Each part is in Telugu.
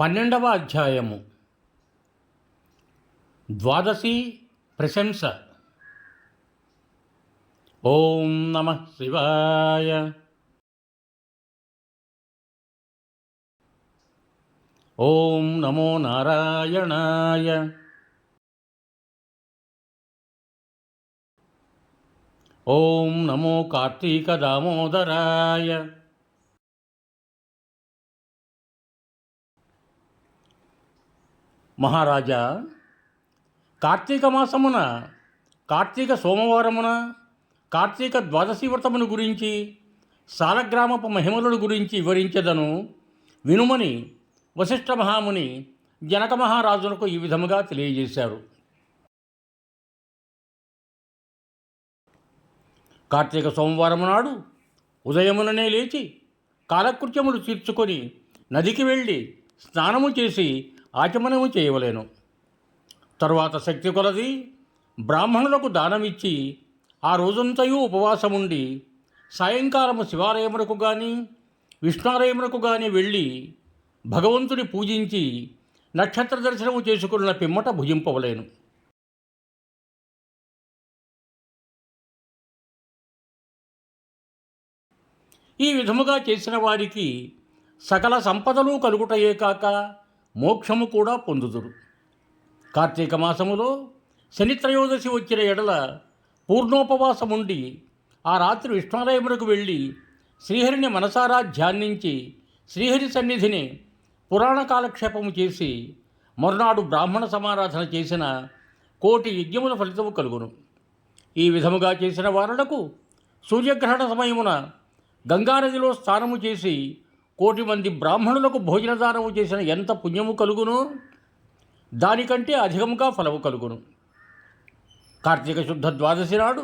పన్నెండవ అధ్యాయము. ద్వాదశి ప్రశంస. ఓం నమ శివాయ. ఓం నమో నారాయణాయ. ఓం నమో కార్తీక దామోదరాయ. మహారాజా కార్తీక మాసమున కార్తీక సోమవారమున కార్తీక ద్వాదశి వ్రతమును గురించి సాలగ్రామపు మహిమలను గురించి వివరించదను వినుమని వశిష్ఠ మహాముని జనక మహారాజునకు ఈ విధముగా తెలియజేశారు. కార్తీక సోమవారం నాడు ఉదయముననే లేచి కాలకృత్యములు తీర్చుకొని నదికి వెళ్ళి స్నానము చేసి ఆచమనము చేయవలేను. తరువాత శక్తి కొలది బ్రాహ్మణులకు దానమిచ్చి ఆ రోజంతయు ఉపవాసముండి సాయంకాలము శివాలయమునకు కానీ విష్ణాలయమునకు కానీ వెళ్ళి భగవంతుని పూజించి నక్షత్ర దర్శనము చేసుకున్న పిమ్మట భుజింపవలేను. ఈ విధముగా చేసిన వారికి సకల సంపదలు కలుగుటయే కాక మోక్షము కూడా పొందుదురు. కార్తీక మాసములో శనిత్రయోదశి వచ్చిన ఎడల పూర్ణోపవాసముండి ఆ రాత్రి విష్ణాలయమునకు వెళ్ళి శ్రీహరిని మనసారా ధ్యానించి శ్రీహరి సన్నిధిని పురాణ కాలక్షేపము చేసి మరునాడు బ్రాహ్మణ సమారాధన చేసిన కోటి యజ్ఞముల ఫలితము కలుగును. ఈ విధముగా చేసిన వారులకు సూర్యగ్రహణ సమయమున గంగానదిలో స్నానము చేసి కోటి మంది బ్రాహ్మణులకు భోజనదానము చేసిన ఎంత పుణ్యము కలుగును? దానికంటే అధికముగా ఫలము కలుగును. కార్తీక శుద్ధ ద్వాదశి నాడు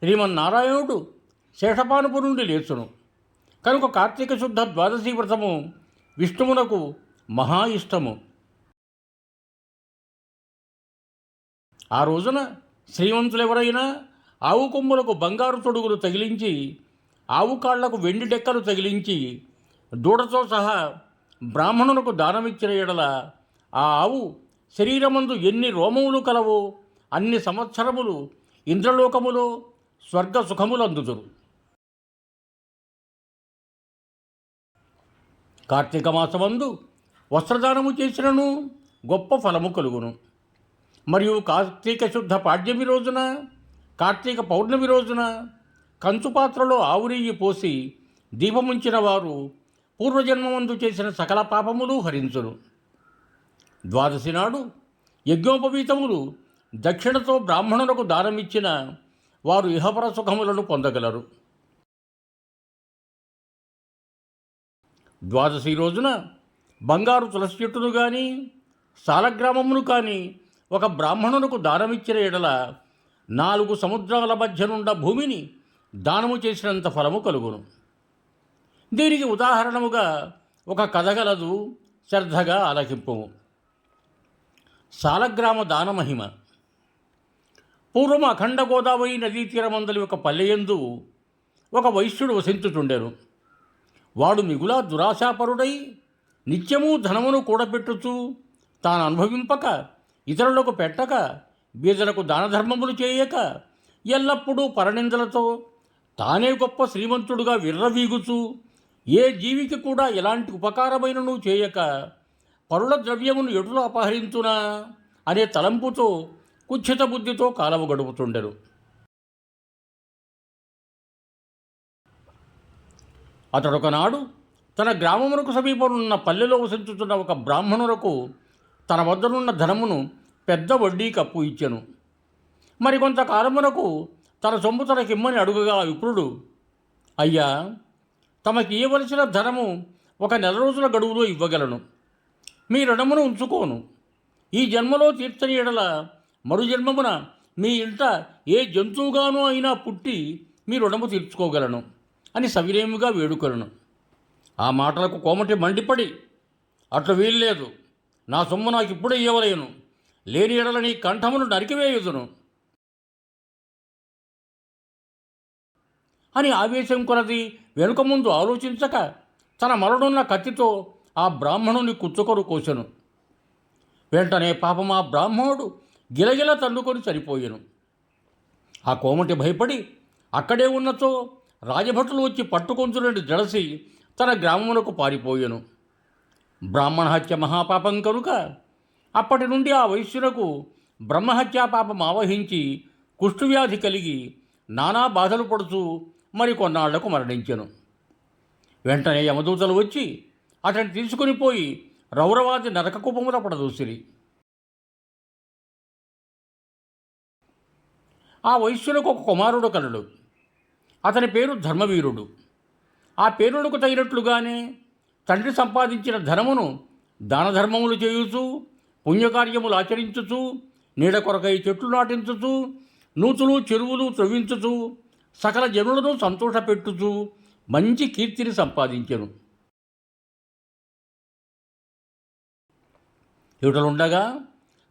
శ్రీమన్నారాయణుడు శేషపానుపు నుండి లేచును. కనుక కార్తీక శుద్ధ ద్వాదశి వ్రతము విష్ణువునకు మహా ఇష్టము. ఆ రోజున శ్రీమంతులెవరైనా ఆవు కొమ్ములకు బంగారు తొడుగులు తగిలించి ఆవు కాళ్ళకు వెండి డెక్కలు తగిలించి దూడతో సహా బ్రాహ్మణులకు దానమిచ్చిన ఎడల ఆ ఆవు శరీరమందు ఎన్ని రోమములు కలవో అన్ని సంవత్సరములు ఇంద్రలోకములో స్వర్గ సుఖములు అందుదురు కార్తీక మాసమందు వస్త్రదానము చేసినను గొప్ప ఫలము కలుగును. మరియు కార్తీక శుద్ధ పాడ్యమి రోజున కార్తీక పౌర్ణమి రోజున కంచు పాత్రలో ఆవునెయ్యి పోసి దీపముంచిన వారు పూర్వజన్మమందు చేసిన సకల పాపములు హరించును. ద్వాదశి నాడు యజ్ఞోపవీతములు దక్షిణతో బ్రాహ్మణులకు దానమిచ్చిన వారు ఇహపర సుఖములను పొందగలరు. ద్వాదశి రోజున బంగారు తులసి చెట్టును కానీ సాలగ్రామమును కానీ ఒక బ్రాహ్మణునకు దానమిచ్చిన ఎడల నాలుగు సముద్రాల మధ్యనుండ భూమిని దానము చేసినంత ఫలము కలుగును. దీనికి ఉదాహరణముగా ఒక కథ గలదు శ్రద్ధగా ఆలకింపు సాలగ్రామ దానమహిమ పూర్వం అఖండ గోదావరి నదీ తీరమందలి ఒక పల్లెయందు ఒక వైశ్యుడు వసించుచుండెను. వాడు మిగులా దురాశాపరుడై నిత్యము ధనమును కూడబెట్టుచు తాను అనుభవింపక ఇతరులకు పెట్టక బీదలకు దానధర్మములు చేయక ఎల్లప్పుడూ పరనిందలతో తానే గొప్ప శ్రీమంతుడుగా విర్రవీగుచు ఏ జీవికి కూడా ఎలాంటి ఉపకారమైనను చేయక పరుల ద్రవ్యమును ఎటులో అపహరించునా అనే తలంపుతో కుచ్చిత బుద్ధితో కాలము గడుపుతుండెను. అతడొకనాడు తన గ్రామమునకు సమీపమున్న పల్లెలో వసించుతున్న ఒక బ్రాహ్మణులకు తన వద్దనున్న ధనమును పెద్ద వడ్డీకి అప్పు ఇచ్చెను. మరికొంతకాలమునకు తన సొమ్ము తనకిమ్మని అడుగుగా విప్రుడు అయ్యా తమకి ఇవ్వవలసిన ధనము ఒక నెల రోజుల గడువులో ఇవ్వగలను. మీ రుణమును ఉంచుకోను. ఈ జన్మలో తీర్చని ఎడల మరు జన్మమున మీ ఇంట ఏ జంతువుగానో అయినా పుట్టి మీ రుణము తీర్చుకోగలను అని సవిరేముగా వేడుకలను ఆ మాటలకు కోమటి మండిపడి అట్లు వీల్లేదు. నా సొమ్ము నాకు ఇప్పుడే ఇవ్వలేను లేని ఎడల నీ కంఠమును నరికివేయుదును. అని ఆవేశం కొలది వెనుక ముందు ఆలోచించక తన మరడున్న కత్తితో ఆ బ్రాహ్మణుని కుచ్చుకొరు కోసెను. వెంటనే పాపం ఆ బ్రాహ్మణుడు గిలగిల తన్నుకొని చనిపోయెను. ఆ కోమటి భయపడి అక్కడే ఉన్నచో రాజభటులు వచ్చి పట్టుకొంచునని జడసి తన గ్రామమునకు పారిపోయెను. బ్రాహ్మణ హత్య మహాపాపం కనుక అప్పటి నుండి ఆ వైశ్యునకు బ్రహ్మహత్యా పాపం ఆవహించి కుష్ఠువ్యాధి కలిగి నానా బాధలు పడుతూ మరి కొన్నాళ్ళకు మరణించెను. వెంటనే యమదూతలు వచ్చి అతన్ని తీసుకుని పోయి రౌరవాది నరకకూపముల పడదూసిరి. ఆ వైశ్యులకు ఒక కుమారుడు కలడు. అతని పేరు ధర్మవీరుడు. ఆ పేరులకు తగినట్లుగానే తండ్రి సంపాదించిన ధనమును దానధర్మములు చేయుచు పుణ్యకార్యములు ఆచరించుచు నీడ కొరకై చెట్లు నాటించుచు నూతులు చెరువులు త్రవ్వించుచు సకల జనులను సంతోషపెట్టుచు మంచి కీర్తిని సంపాదించెను. ఇవటలుండగా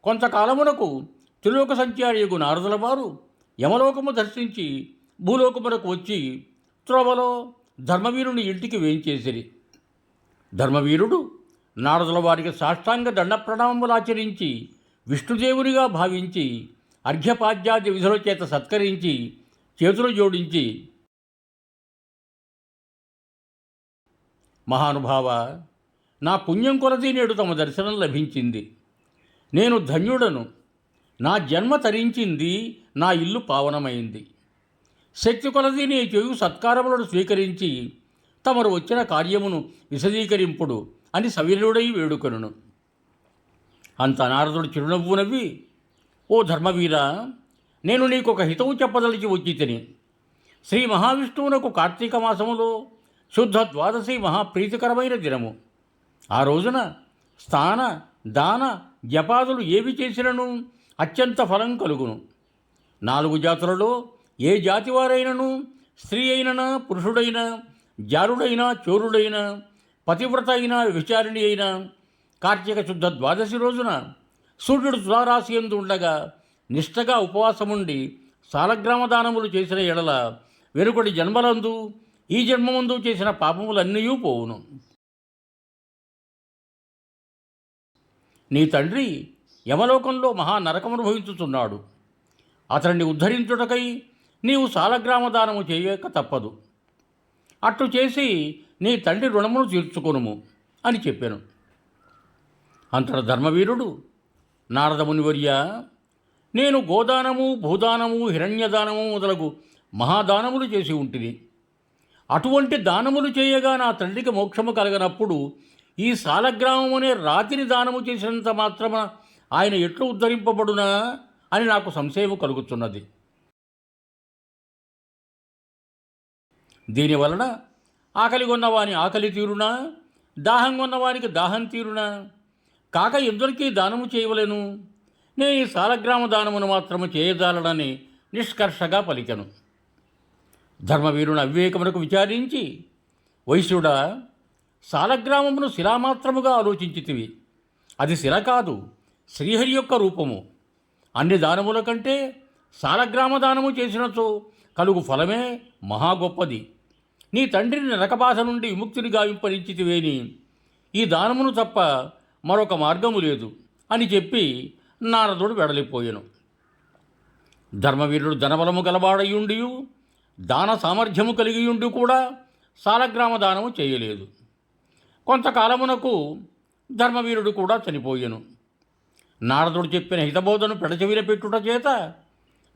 కొంతకాలమునకు త్రిలోక సంచారియగు నారదుల వారు యమలోకము దర్శించి భూలోకమునకు వచ్చి త్రోవలో ధర్మవీరుని ఇంటికి వేయించేసిరి. ధర్మవీరుడు నారదుల వారికి సాష్టాంగ దండ ప్రణామములు ఆచరించి విష్ణుదేవునిగా భావించి అర్ఘ్యపాద్యాది విధుల చేత సత్కరించి చేతులు జోడించి మహానుభావ నా పుణ్యం కొరది నేడు తమ దర్శనం లభించింది. నేను ధన్యుడను. నా జన్మ తరించింది. నా ఇల్లు పావనమైంది. శక్తి కొలది నీ చేయు సత్కారములను స్వీకరించి తమరు వచ్చిన కార్యమును విశదీకరింపుడు అని సవిరుడై వేడుకొనును అంత నారదుడు చిరునవ్వు నవ్వి ఓ ధర్మవీర నేను నీకు ఒక హితవు చెప్పదలిచి వచ్చి తిని. శ్రీ మహావిష్ణువునకు కార్తీక మాసములో శుద్ధ ద్వాదశి మహాప్రీతికరమైన దినము. ఆ రోజున స్థాన దాన జపాదులు ఏవి చేసినను అత్యంత ఫలం కలుగును. నాలుగు జాతులలో ఏ జాతివారైనను స్త్రీ అయినా పురుషుడైనా జారుడైనా చోరుడైనా పతివ్రత అయినా విచారిణి అయినా కార్తీక శుద్ధ ద్వాదశి రోజున సూర్యుడు తులారాశి ఎందు ఉండగా నిష్టగా ఉపవాసముండి సాలగ్రామ దానములు చేసిన ఎడల వెనుకటి జన్మలందు ఈ జన్మమందు చేసిన పాపములన్నీ పోవును. నీ తండ్రి యమలోకంలో మహా నరకమనుభవించుతున్నాడు అతన్ని ఉద్ధరించుటకై నీవు సాలగ్రామ దానము చేయక తప్పదు. అట్లు చేసి నీ తండ్రి రుణమును తీర్చుకొనుము అని చెప్పాను. అంతట ధర్మవీరుడు నారదమునివర్య నేను గోదానము భూదానము హిరణ్యదానము మొదలగు మహాదానములు చేసి ఉంటుంది అటువంటి దానములు చేయగా నా తండ్రికి మోక్షము కలగనప్పుడు ఈ సాలగ్రామం అనే రాతిని దానము చేసినంత మాత్రమ ఆయన ఎట్లు ఉద్ధరింపబడునా అని నాకు సంశయము కలుగుతున్నది. దీనివలన ఆకలి కొన్నవాని ఆకలి తీరునా? దాహం కొన్నవానికి దాహం తీరునా? కాక ఎందరికీ దానము చేయవలేను? నే ఈ సాలగ్రామ దానమును మాత్రము చేయజాలడని నిష్కర్షగా పలికెను. ధర్మవీరుని అవివేకమునకు విచారించి వైశ్యుడా సాలగ్రామమును శిలామాత్రముగా ఆలోచించితివి. అది శిల కాదు శ్రీహరి యొక్క రూపము. అన్ని దానముల కంటే సాలగ్రామ దానము చేసినచో కలుగు ఫలమే మహా గొప్పది. నీ తండ్రిని నరకబాధ నుండి విముక్తిని గావింపరించితివేని ఈ దానమును తప్ప మరొక మార్గము లేదు అని చెప్పి నారదుడు వెడలిపోయెను. ధర్మవీరుడు ధనబలము గలవాడయుండి దాన సామర్థ్యము కలిగియుండి కూడా సాలగ్రామ దానము చేయలేదు. కొంతకాలమునకు ధర్మవీరుడు కూడా చనిపోయెను. నారదుడు చెప్పిన హితబోధను పెడచెవిన పెట్టుట చేత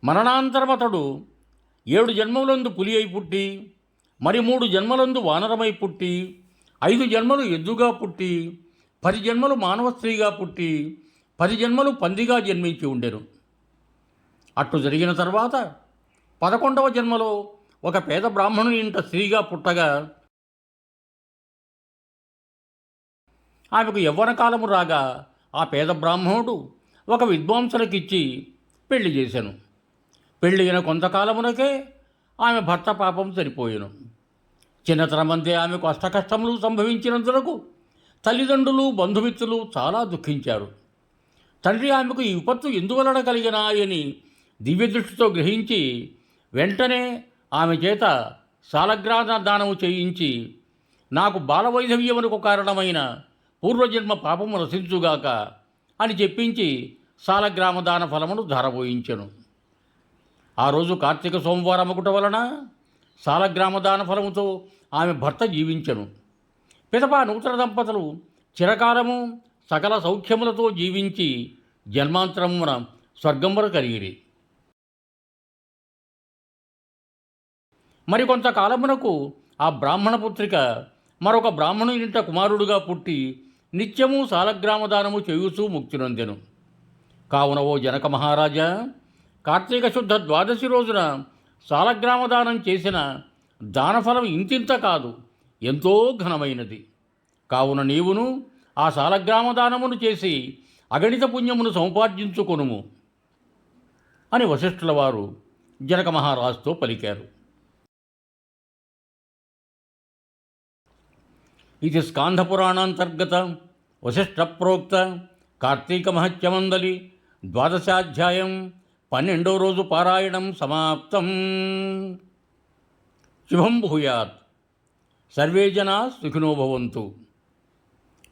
మరణాంతరమతడు ఏడు జన్మలందు పులి అయి పుట్టి మరి మూడు జన్మలందు వానరమై పుట్టి ఐదు జన్మలు ఎద్దుగా పుట్టి పది జన్మలు మానవ స్త్రీగా పుట్టి పది జన్మలు పందిగా జన్మించి ఉండెను. అట్లు జరిగిన తర్వాత పదకొండవ జన్మలో ఒక పేద బ్రాహ్మణుని ఇంట స్త్రీగా పుట్టగా ఆమెకు యవ్వన కాలము రాగా ఆ పేద బ్రాహ్మణుడు ఒక విద్వాంసులకిచ్చి పెళ్ళి చేశాను పెళ్ళి అయిన కొంతకాలమునకే ఆమె భర్త పాపం చనిపోయాను చిన్నతనమంతే ఆమెకు అష్టకష్టములు సంభవించినందులకు తల్లిదండ్రులు బంధుమిత్రులు చాలా దుఃఖించారు. తండ్రి ఆమెకు ఈ విపత్తు ఎందువలన కలిగినా అని దివ్యదృష్టితో గ్రహించి వెంటనే ఆమె చేత సాలగ్రామ దానము చేయించి నాకు బాలవైధవ్యమునకు కారణమైన పూర్వజన్మ పాపము రసించుగాక అని చెప్పించి సాలగ్రామ దాన ఫలమును ధారపోయించెను. ఆ రోజు కార్తీక సోమవారం ఒకటి వలన సాలగ్రామ దాన ఫలముతో ఆమె భర్త జీవించెను. పిదప నూతన దంపతులు చిరకాలము సకల సౌఖ్యములతో జీవించి జన్మాంతరమున స్వర్గమున కలిగిరి. మరి కొంతకాలమునకు ఆ బ్రాహ్మణ పుత్రిక మరొక బ్రాహ్మణుని ఇంట కుమారుడుగా పుట్టి నిత్యము సాలగ్రామదానము చేయుచూ ముక్తినందెను. కావున ఓ జనక మహారాజా కార్తీక శుద్ధ ద్వాదశి రోజున సాలగ్రామదానం చేసిన దానఫలం ఇంతింత కాదు ఎంతో ఘనమైనది. కావున నీవును ఆ సాలగ్రామ దానమును చేసి అగణిత పుణ్యమును సముపార్జించుకొనుము అని వశిష్ఠుల వారు జనక మహారాజుతో పలికారు. ఇది స్కాంధపురాణాంతర్గత వశిష్ఠప్రోక్త కార్తీక మహత్యమందలి ద్వాదశాధ్యాయం పన్నెండో రోజు పారాయణం సమాప్తం. శుభం భూయాత్. సర్వే జనా సుఖినో భవంతు.